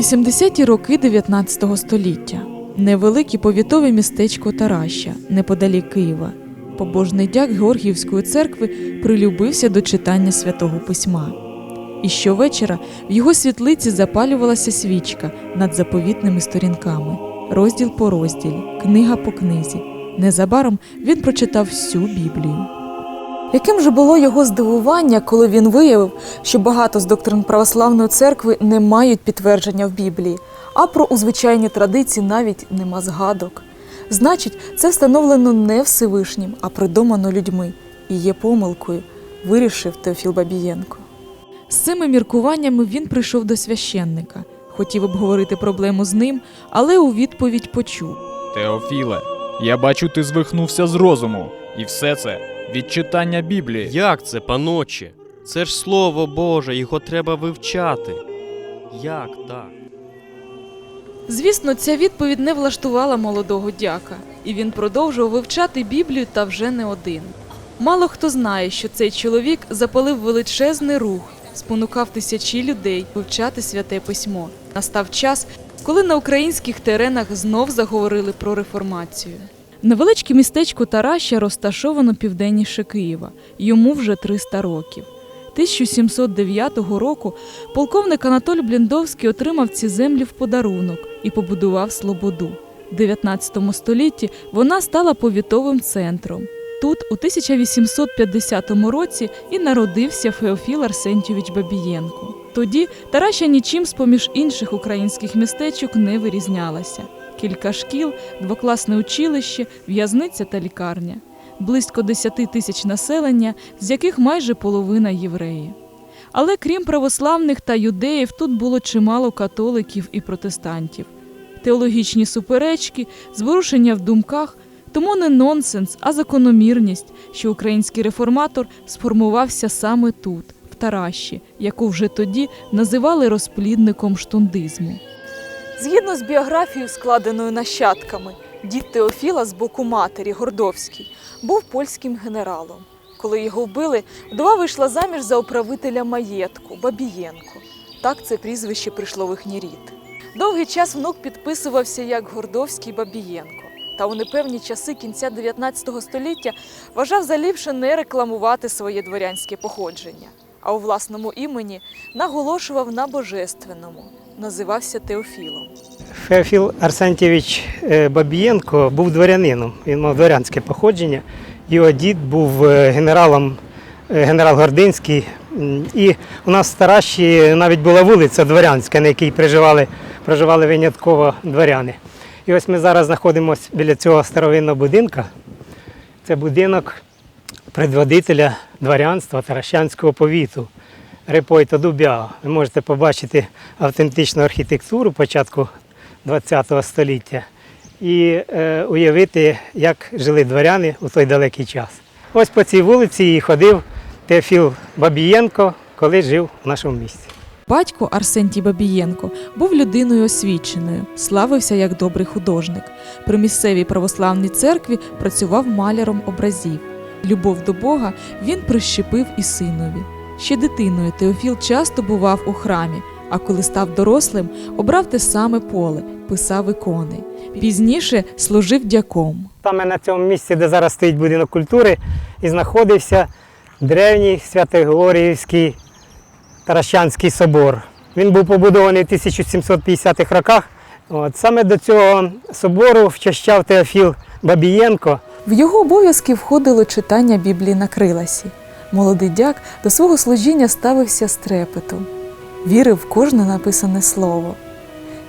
80-ті роки 19 століття. Невелике повітове містечко Тараща, неподалік Києва. Побожний дяк Георгіївської церкви прилюбився до читання святого письма. І щовечора в його світлиці запалювалася свічка над заповітними сторінками, розділ по розділі, книга по книзі. Незабаром він прочитав всю Біблію. Яким же було його здивування, коли він виявив, що багато з доктрин православної церкви не мають підтвердження в Біблії, а про узвичайні традиції навіть нема згадок. Значить, це встановлено не Всевишнім, а придумано людьми і є помилкою, вирішив Теофіл Бабієнко. З цими міркуваннями він прийшов до священника, хотів обговорити проблему з ним, але у відповідь почув. Теофіле, я бачу, ти звихнувся з розуму, і все це від читання Біблії. Як це, паноче? Це ж слово Боже, його треба вивчати. Як так? Звісно, ця відповідь не влаштувала молодого дяка, і він продовжував вивчати Біблію та вже не один. Мало хто знає, що цей чоловік запалив величезний рух, спонукав тисячі людей вивчати святе письмо. Настав час, коли на українських теренах знов заговорили про реформацію. Невеличке містечко Тараща розташовано південніше Києва. Йому вже 300 років. 1709 року полковник Анатолій Бліндовський отримав ці землі в подарунок і побудував Слободу. В 19 столітті вона стала повітовим центром. Тут у 1850 році і народився Феофіл Арсентьович Бабієнко. Тоді Тараща нічим з-поміж інших українських містечок не вирізнялася. Кілька шкіл, двокласне училище, в'язниця та лікарня. Близько 10 тисяч населення, з яких майже половина євреї. Але крім православних та юдеїв, тут було чимало католиків і протестантів. Теологічні суперечки, зворушення в думках, тому не нонсенс, а закономірність, що український реформатор сформувався саме тут, в Таращі, яку вже тоді називали розплідником штундизму. Згідно з біографією, складеною нащадками, дід Теофіла з боку матері Гордовський був польським генералом. Коли його вбили, вдова вийшла заміж за управителя маєтку Бабієнко. Так це прізвище прийшло в їхній рід. Довгий час внук підписувався як Гордовський Бабієнко. Та у непевні часи кінця 19 століття вважав за ліпше не рекламувати своє дворянське походження, а у власному імені наголошував на божественному, називався Теофілом. Феофіл Арсентьєвич е, Бабієнко був дворянином. Він мав дворянське походження. Його дід був е, генералом, е, генерал Гординський. І у нас в навіть була вулиця Дворянська, на якій проживали, проживали винятково дворяни. І ось ми зараз знаходимося біля цього старовинного будинка. Це будинок предводителя дворянства Таращанського повіту Репойта Дубяга. Ви можете побачити автентичну архітектуру початку ХХ століття і е, уявити, як жили дворяни у той далекий час. Ось по цій вулиці і ходив Теофіл Бабієнко, коли жив в нашому місті. Батько Арсентій Бабієнко був людиною освіченою, славився як добрий художник. При місцевій православній церкві працював маляром образів. Любов до Бога він прищепив і синові. Ще дитиною Теофіл часто бував у храмі, а коли став дорослим, обрав те саме поле, писав ікони. Пізніше служив дяком. Саме на цьому місці, де зараз стоїть будинок культури, і знаходився древній Свято-Георгіївський Таращанський собор. Він був побудований в 1750-х роках. От, саме до цього собору вчащав Теофіл Бабієнко. В його обов'язки входило читання Біблії на криласі. Молодий дяк до свого служіння ставився з трепетом, вірив в кожне написане слово.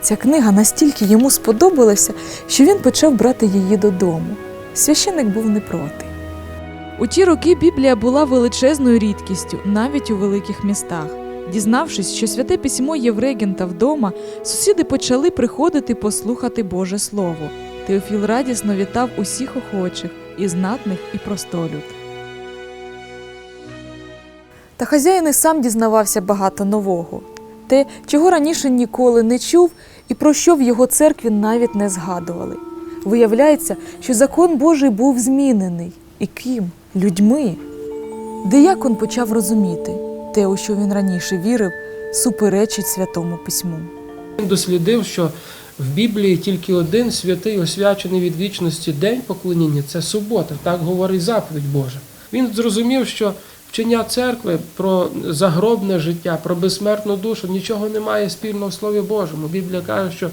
Ця книга настільки йому сподобалася, що він почав брати її додому. Священик був не проти. У ті роки Біблія була величезною рідкістю навіть у великих містах. Дізнавшись, що святе письмо є в регента вдома, сусіди почали приходити послухати Боже Слово. Теофіл радісно вітав усіх охочих, і знатних, і простолюд. Та хазяїн і сам дізнавався багато нового. Те, чого раніше ніколи не чув і про що в його церкві навіть не згадували. Виявляється, що закон Божий був змінений. І ким? Людьми. Диякон почав розуміти те, у що він раніше вірив, суперечить святому письму. Він дослідив, що в Біблії тільки один святий, освячений від вічності день поклоніння це субота. Так говорить заповідь Божа. Він зрозумів, що вчення церкви про загробне життя, про безсмертну душу нічого не має спільного в Слові Божому. Біблія каже, що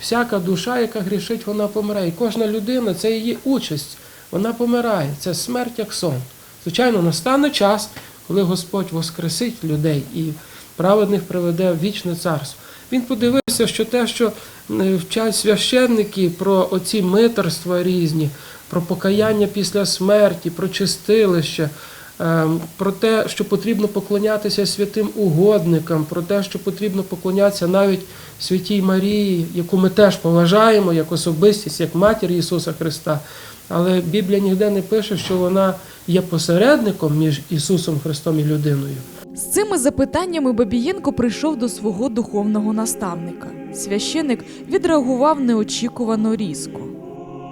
всяка душа, яка грішить, вона помре. І кожна людина це її участь. Вона помирає. Це смерть як сон. Звичайно, настане час, коли Господь воскресить людей і праведних приведе в вічне царство. Він подивився, що те, що е, вчать священники про оці митерства різні, про покаяння після смерті, про чистилище, про те, що потрібно поклонятися святим угодникам, про те, що потрібно поклонятися навіть святій Марії, яку ми теж поважаємо як особистість, як матір Ісуса Христа. Але Біблія ніде не пише, що вона є посередником між Ісусом Христом і людиною. З цими запитаннями Бабієнко прийшов до свого духовного наставника. Священик відреагував неочікувано різко.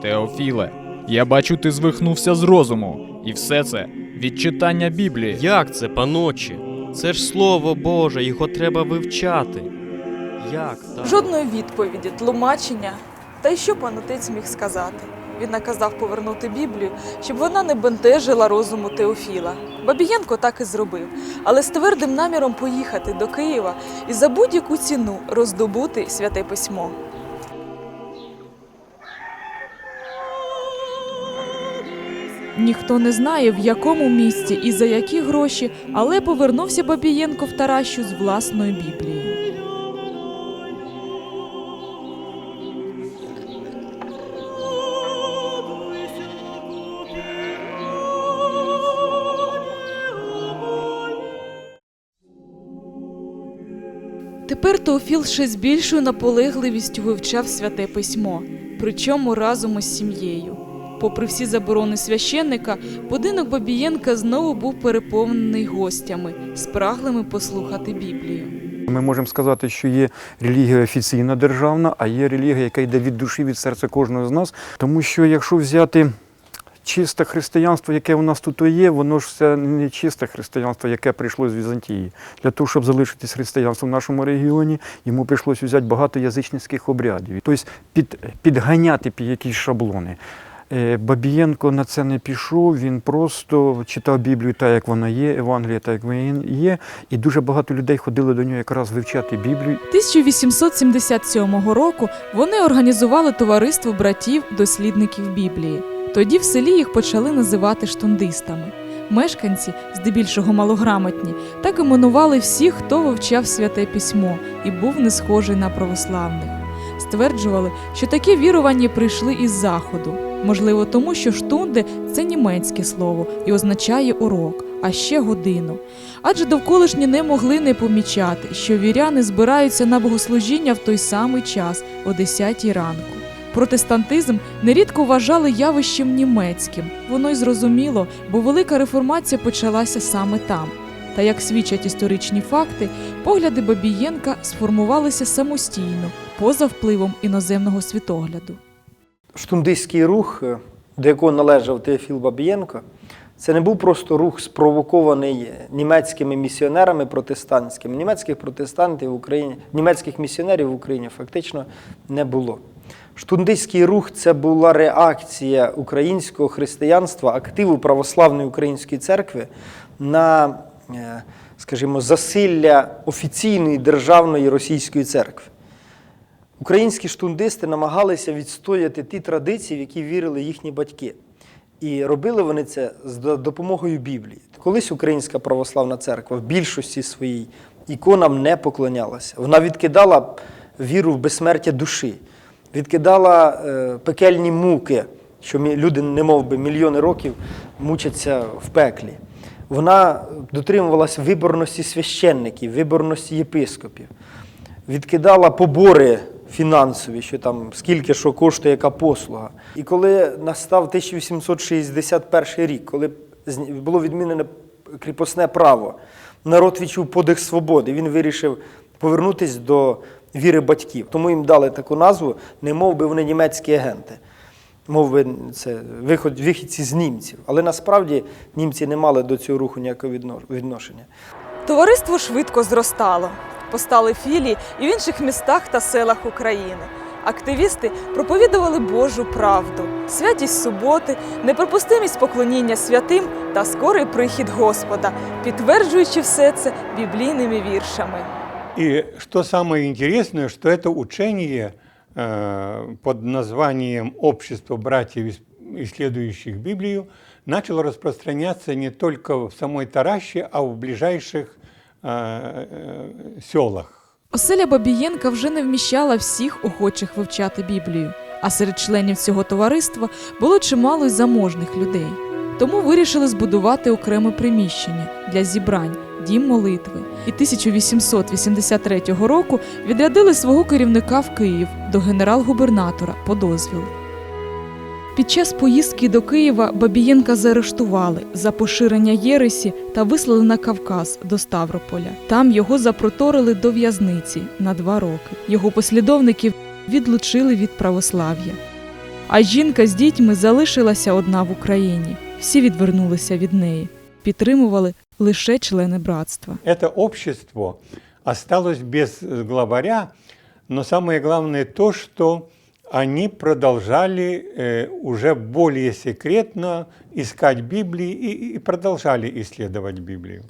Теофіле, я бачу, ти звихнувся з розуму. І все це від читання Біблії. Як це, паночі? Це ж слово Боже, його треба вивчати. Як так? Жодної відповіді, тлумачення. Та й що пан отець міг сказати? Він наказав повернути Біблію, щоб вона не бентежила розуму Теофіла. Бабієнко так і зробив, але з твердим наміром поїхати до Києва і за будь-яку ціну роздобути святе письмо. Ніхто не знає, в якому місці і за які гроші, але повернувся Бабієнко в Таращу з власною Біблією. Тепер Теофіл ще з більшою наполегливістю вивчав святе письмо, причому разом із сім'єю. Попри всі заборони священника, будинок Бабієнка знову був переповнений гостями, спраглими послухати Біблію. Ми можемо сказати, що є релігія офіційна державна, а є релігія, яка йде від душі, від серця кожного з нас. Тому що якщо взяти чисте християнство, яке у нас тут є, воно ж це не чисте християнство, яке прийшло з Візантії. Для того, щоб залишитись християнством в нашому регіоні, йому прийшлось взяти багато язичницьких обрядів. Тобто під, підганяти під якісь шаблони. Е, Бабієнко на це не пішов, він просто читав Біблію так, як вона є, Евангелія так, як вона є, і дуже багато людей ходили до нього якраз вивчати Біблію. 1877 року вони організували товариство братів-дослідників Біблії. Тоді в селі їх почали називати штундистами. Мешканці, здебільшого малограмотні, так іменували всіх, хто вивчав святе письмо і був не схожий на православних. Стверджували, що такі вірування прийшли із заходу. Можливо, тому що штунди це німецьке слово і означає урок, а ще годину. Адже довколишні не могли не помічати, що віряни збираються на богослужіння в той самий час, о 10 ранку. Протестантизм нерідко вважали явищем німецьким. Воно й зрозуміло, бо велика реформація почалася саме там. Та як свідчать історичні факти, погляди Бабієнка сформувалися самостійно, поза впливом іноземного світогляду. Штундистський рух, е, до якого належав Теофіл Бабієнко, це не був просто рух спровокований німецькими місіонерами протестантськими. Німецьких протестантів в Україні, німецьких місіонерів в Україні фактично не було. Штундистський рух це була реакція українського християнства, активу православної української церкви на, е, скажімо, засилля офіційної державної російської церкви. Українські штундисти намагалися відстояти ті традиції, в які вірили їхні батьки. І робили вони це з допомогою Біблії. Колись Українська православна церква в більшості своїй іконам не поклонялася. Вона відкидала віру в безсмертя душі, відкидала е, пекельні муки, що люди, немов би мільйони років, мучаться в пеклі. Вона дотримувалась виборності священників, виборності єпископів відкидала побори фінансові, що там скільки що коштує яка послуга. І коли настав 1861 рік, коли було відмінене кріпосне право, народ відчув подих свободи. Він вирішив повернутися до віри батьків. Тому їм дали таку назву, не мов би вони німецькі агенти. Мов би, це виход, вихідці з німців. Але насправді німці не мали до цього руху ніякого відношення. Товариство швидко зростало. Постали філії і в інших містах та селах України. Активісти проповідували Божу правду, святість суботи, неприпустимість поклоніння святим та скорий прихід Господа, підтверджуючи все це біблійними віршами. И что самое интересное, что это учение э, под «Общество братьев, ис- исследующих Библию» начало распространяться не только в самой Тараще, а в ближайших э, э. Оселя Бабієнка вже не вміщала всіх охочих вивчати Біблію, а серед членів цього товариства було чимало й заможних людей. Тому вирішили збудувати окреме приміщення для зібрань, дім молитви. І 1883 року відрядили свого керівника в Київ до генерал-губернатора по дозвіл. Під час поїздки до Києва Бабієнка заарештували за поширення єресі та вислали на Кавказ до Ставрополя. Там його запроторили до в'язниці на два роки. Його послідовників відлучили від православ'я. А жінка з дітьми залишилася одна в Україні. Всі відвернулися від неї, підтримували лише члени братства. Это общество осталось без главаря, самое главное то, что они продолжали э, уже более секретно искать Библии и, и продолжали исследовать Библию.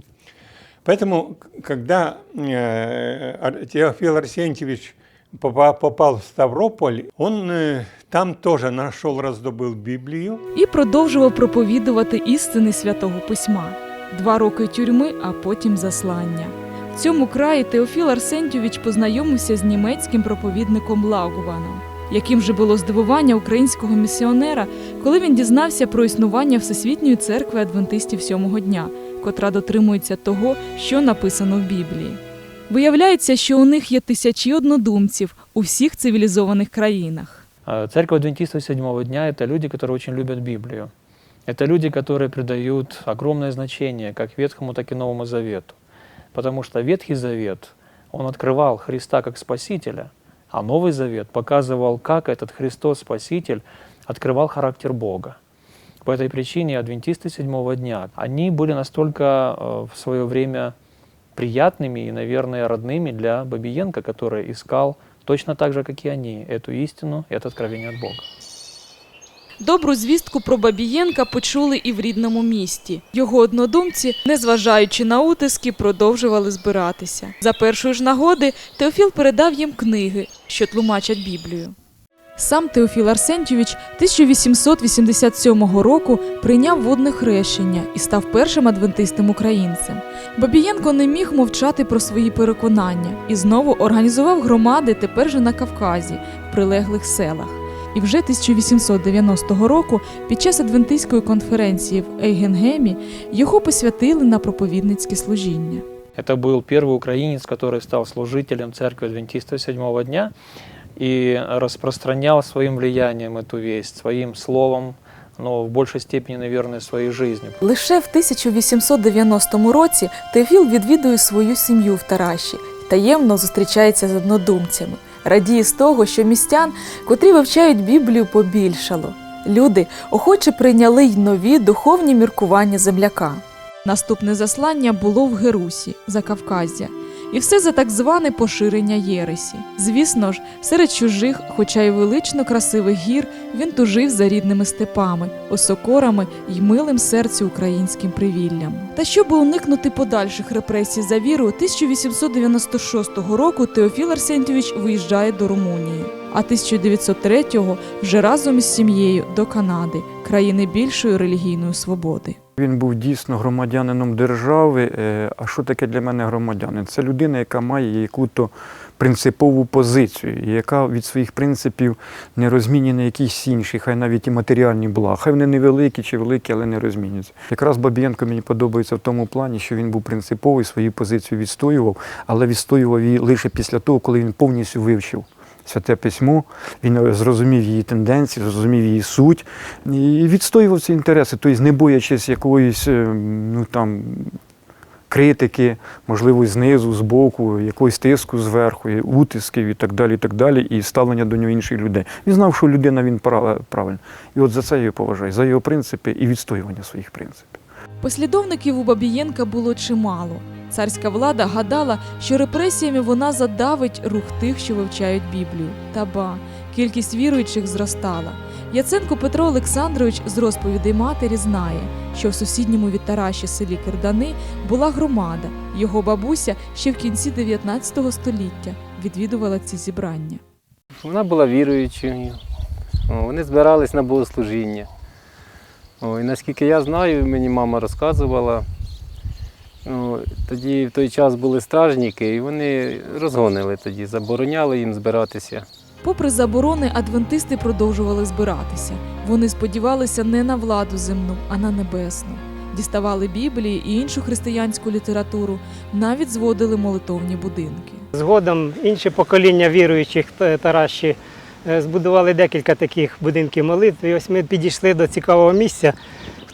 Поэтому, к- когда э, Ар- Теофил Арсентьевич попа- попал в Ставрополь, он э, там тоже нашел, раздобыл Библию, і продовжував проповідувати істини святого письма. Два роки тюрми, а потім заслання. В цьому краї Теофіл Арсентьович познайомився з німецьким проповідником Лагуваном. Яким же було здивування українського місіонера, коли він дізнався про існування Всесвітньої церкви адвентистів сьомого дня, котра дотримується того, що написано в Біблії. Виявляється, що у них є тисячі однодумців у всіх цивілізованих країнах. А Церковь адвентистов седьмого дня – это люди, которые очень любят Библию. Это люди, которые придают огромное значение как Ветхому, так и Новому Завету. Потому что Ветхий Завет, он открывал Христа как Спасителя, а Новый Завет показывал, как этот Христос Спаситель открывал характер Бога. По этой причине адвентисты седьмого дня, они были настолько э, в свое время приятными и, наверное, родными для Бабиенко, который искал точно так же, как и они, эту истину, это откровение от Бога. Добру звістку про Бабієнка почули і в рідному місті. Його однодумці, незважаючи на утиски, продовжували збиратися. За першої ж нагоди Теофіл передав їм книги, що тлумачать Біблію. Сам Теофіл Арсентьович 1887 року прийняв водне хрещення і став першим адвентистом українцем. Бабієнко не міг мовчати про свої переконання і знову організував громади тепер же на Кавказі, в прилеглих селах. І вже 1890 року, під час адвентистської конференції в Ейгенгемі, його посвятили на проповідницьке служіння. Это был первый украинец, который стал служителем церкви адвентистов седьмого дня и распространял своим влиянием эту весть, своим словом, но в большей степени, наверное, своей жизнью. Лише в 1890 році Теофіл відвідує свою сім'ю в Тараші і таємно зустрічається з однодумцями. Радіє з того, що містян, котрі вивчають Біблію, побільшало. Люди охоче прийняли й нові духовні міркування земляка. Наступне заслання було в Герусі, Закавказя. І все за так зване поширення Єресі. Звісно ж, серед чужих, хоча й велично красивих гір, він тужив за рідними степами, осокорами й милим серцю українським привіллям. Та щоб уникнути подальших репресій за віру, 1896 року Теофіл Арсентьович виїжджає до Румунії, а 1903-го вже разом із сім'єю до Канади, країни більшої релігійної свободи. Він був дійсно громадянином держави. Е, А що таке для мене громадянин? Це людина, яка має яку-то принципову позицію, яка від своїх принципів не розмінює на якісь інші, хай навіть і матеріальні блага. Хай вони невеликі чи великі, але не розмінюються. Якраз Бабієнко мені подобається в тому плані, що він був принциповий, свою позицію відстоював, але відстоював її лише після того, коли він повністю вивчив. Святе письмо, він зрозумів її тенденції, зрозумів її суть і відстоював ці інтереси, тобто не боячись якоїсь е, ну, там, критики, можливо, знизу, збоку, якогось тиску зверху, утисків і так далі, і так далі, і ставлення до нього інших людей. Він знав, що людина він правильна. І от за це я його поважаю, за його принципи і відстоювання своїх принципів. Послідовників у Бабієнка було чимало. Царська влада гадала, що репресіями вона задавить рух тих, що вивчають Біблію. Та ба, кількість віруючих зростала. Яценко Петро Олександрович з розповідей матері знає, що в сусідньому від Тараші селі Кирдани була громада. Його бабуся ще в кінці 19 століття відвідувала ці зібрання. Вона була віруючою. Вони збирались на богослужіння. О, І наскільки я знаю, мені мама розказувала, о, тоді в той час були стражники, і вони розгонили тоді, забороняли їм збиратися. Попри заборони, адвентисти продовжували збиратися. Вони сподівалися не на владу земну, а на небесну. Діставали Біблії і іншу християнську літературу, навіть зводили молитовні будинки. Згодом інші покоління віруючих Тараші е, збудували декілька таких будинків молитв. І ось ми підійшли до цікавого місця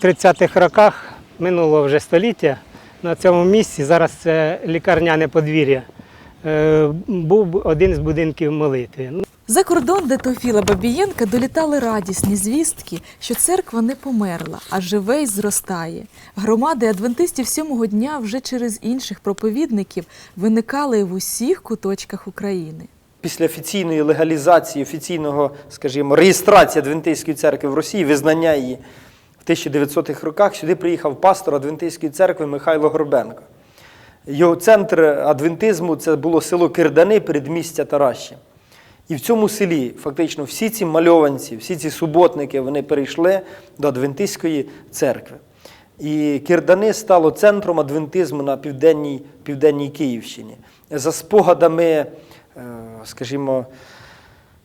в 30-х роках минулого вже століття. На цьому місці зараз це лікарняне подвір'я. е, Був один з будинків молитви. Ну, За кордон, де Теофіла Бабієнка долітали радісні звістки, що церква не померла, а живе й зростає. Громади адвентистів сьомого дня вже через інших проповідників виникали в усіх куточках України. Після офіційної легалізації, офіційного, скажімо, реєстрації Адвентистської церкви в Росії, визнання її в 1900-х роках, сюди приїхав пастор Адвентистської церкви Михайло Горбенко. Його центр адвентизму це було село Кирдани, передмістя Таращі. І в цьому селі фактично всі ці мальованці, всі ці суботники, вони перейшли до Адвентистської церкви. І Кирдани стало центром адвентизму на південній, південній Київщині. За спогадами, е, скажімо,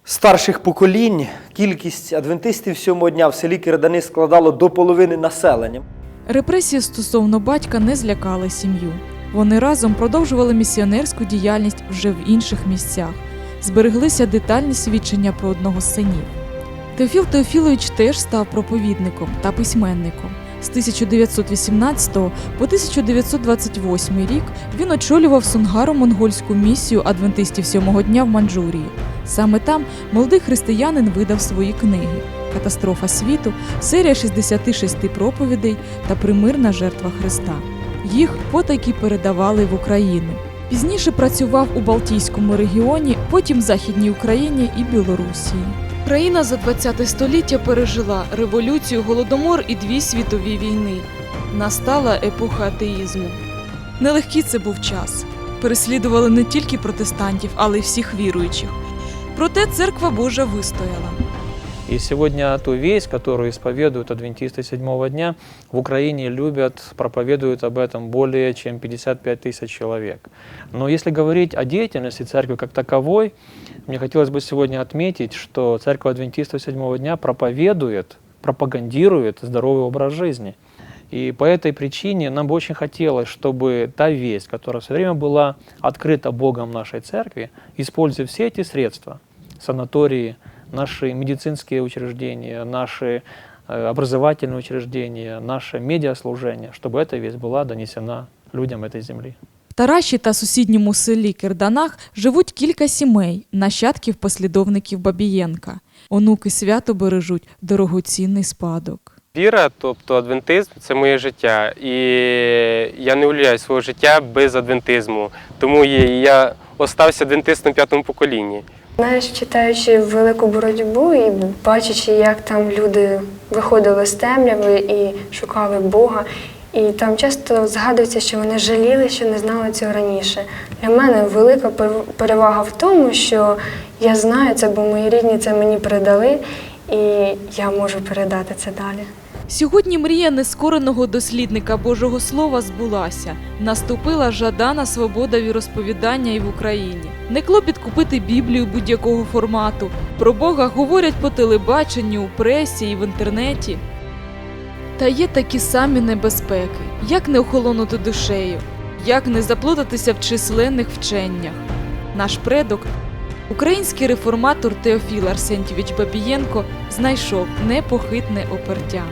старших поколінь, кількість адвентистів сьомого дня в селі Кирдани складало до половини населення. Репресії стосовно батька не злякали сім'ю. Вони разом продовжували місіонерську діяльність вже в інших місцях. Збереглися детальні свідчення про одного з синів. Теофіл Теофілович теж став проповідником та письменником. З 1918 по 1928 рік він очолював сунгаро-монгольську місію адвентистів сьомого дня в Манджурії. Саме там молодий християнин видав свої книги Катастрофа світу, серія 66 проповідей та примирна жертва Христа. Їх потайки передавали в Україну. Пізніше працював у Балтійському регіоні, потім в Західній Україні і Білорусі. Країна за 20 століття пережила революцію, голодомор і дві світові війни. Настала епоха атеїзму. Нелегкий це був час. Переслідували не тільки протестантів, але й всіх віруючих. Проте церква Божа вистояла. И сегодня ту весть, которую исповедуют адвентисты седьмого дня, в Украине любят, проповедуют об этом более чем 55 тысяч человек. Но если говорить о деятельности церкви как таковой, мне хотелось бы сегодня отметить, что церковь адвентистов седьмого дня проповедует, пропагандирует здоровый образ жизни. И по этой причине нам бы очень хотелось, чтобы та весть, которая все время была открыта Богом нашей церкви, используя все эти средства, санатории, наши медицинские учреждения, наши э, образовательные учреждения, наше медиаслужение, чтобы эта весть была донесена людям этой земли. Тараші та сусідньому селі Кирданах живуть кілька сімей, нащадків послідовників Бабієнка. Онуки свято бережуть дорогоцінний спадок. Віра, тобто адвентизм це моє життя. І я не уявляю свого життя без адвентизму. Тому я остався адвентистом п'ятому поколінні. Знаєш, читаючи велику боротьбу і бачачи, як там люди виходили з темряви і шукали Бога, і там часто згадується, що вони жаліли, що не знали цього раніше. Для мене велика пер- перевага в тому, що я знаю це, бо мої рідні це мені передали, і я можу передати це далі. Сьогодні мрія нескореного дослідника Божого Слова збулася. Наступила жадана свобода віросповідання і в Україні. Не клопіт купити Біблію будь-якого формату. Про Бога говорять по телебаченню, у пресі і в інтернеті. Та є такі самі небезпеки, як не охолонути душею, як не заплутатися в численних вченнях. Наш предок, український реформатор Теофіл Арсентьєвич Бабієнко, знайшов непохитне опертя.